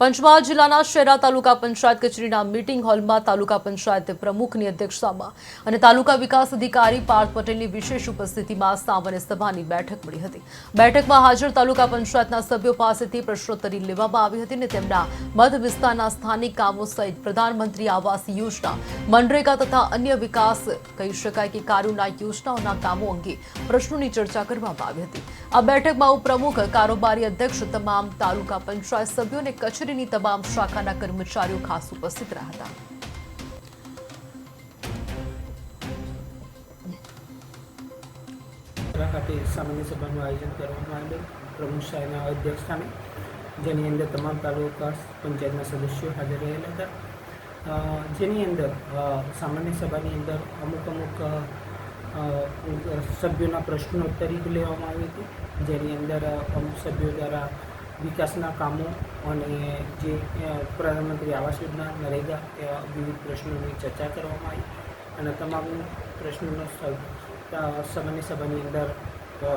પંચમહાલ જિલ્લાના શેરા તાલુકા પંચાયત કચેરીના મીટિંગ હોલમાં તાલુકા પંચાયત પ્રમુખની અધ્યક્ષતામાં અને તાલુકા વિકાસ અધિકારી પાર્થ પટેલની વિશેષ ઉપસ્થિતિમાં સામાન્ય સભાની બેઠક મળી હતી. બેઠકમાં હાજર તાલુકા પંચાયતના સભ્યો પાસેથી પ્રશ્નોત્તરી લેવામાં આવી હતી અને તેમના મધ વિસ્તારના સ્થાનિક કામો સહિત પ્રધાનમંત્રી આવાસ યોજના, મનરેગા તથા અન્ય વિકાસ કહી શકાય કે કાર્યોના યોજનાઓના કામો અંગે પ્રશ્નોની ચર્ચા કરવામાં આવી હતી. આ બેઠકમાં ઉપપ્રમુખ, કારોબારી અધ્યક્ષ, તમામ તાલુકા પંચાયત સભ્યો અને કચેરીની તમામ શાખાના કર્મચારીઓ ખાસ ઉપસ્થિત રહ્યા હતા. ખાતે સામાન્ય સભાનું આયોજન કરવામાં આવેલું પ્રમુખ સાહેબના અધ્યક્ષસ્થાને જેની અંદર તમામ તાલુકા પંચાયતના સદસ્યો હાજર રહેલા હતા. જેની અંદર સામાન્ય સભાની અંદર અમુક અમુક સભ્યોના પ્રશ્નોત્તરી લેવામાં આવી હતી. જેની અંદર અમુક સભ્યો દ્વારા વિકાસના કામો અને જે પ્રધાનમંત્રી આવાસ યોજના નરેગા એવા વિવિધ પ્રશ્નોની ચર્ચા કરવામાં આવી અને તમામ પ્રશ્નોનો સામાન્ય સભાની અંદર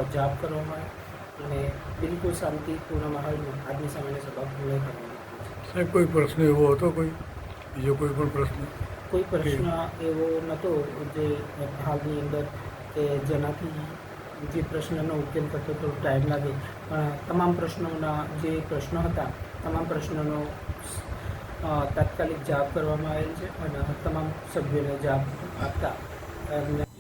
જવાબ કરવામાં આવ્યો અને બિલકુલ શાંતિપૂર્ણ માહોલમાં આજની સામાન્ય સભા પૂર્ણ કરવામાં સાહેબ કોઈ પ્રશ્ન એવો હતો કોઈ? બીજો કોઈ પણ પ્રશ્ન? કોઈ પ્રશ્ન એવો નહોતો જે હાલની અંદર કે જેનાથી જે પ્રશ્નનો ઉકેલ કરતો થોડો ટાઈમ લાગે. પણ તમામ પ્રશ્નોના જે પ્રશ્નો હતા, તમામ પ્રશ્નોનો તાત્કાલિક જવાબ કરવામાં આવેલ છે અને તમામ સભ્યોને જવાબ આપતા એમને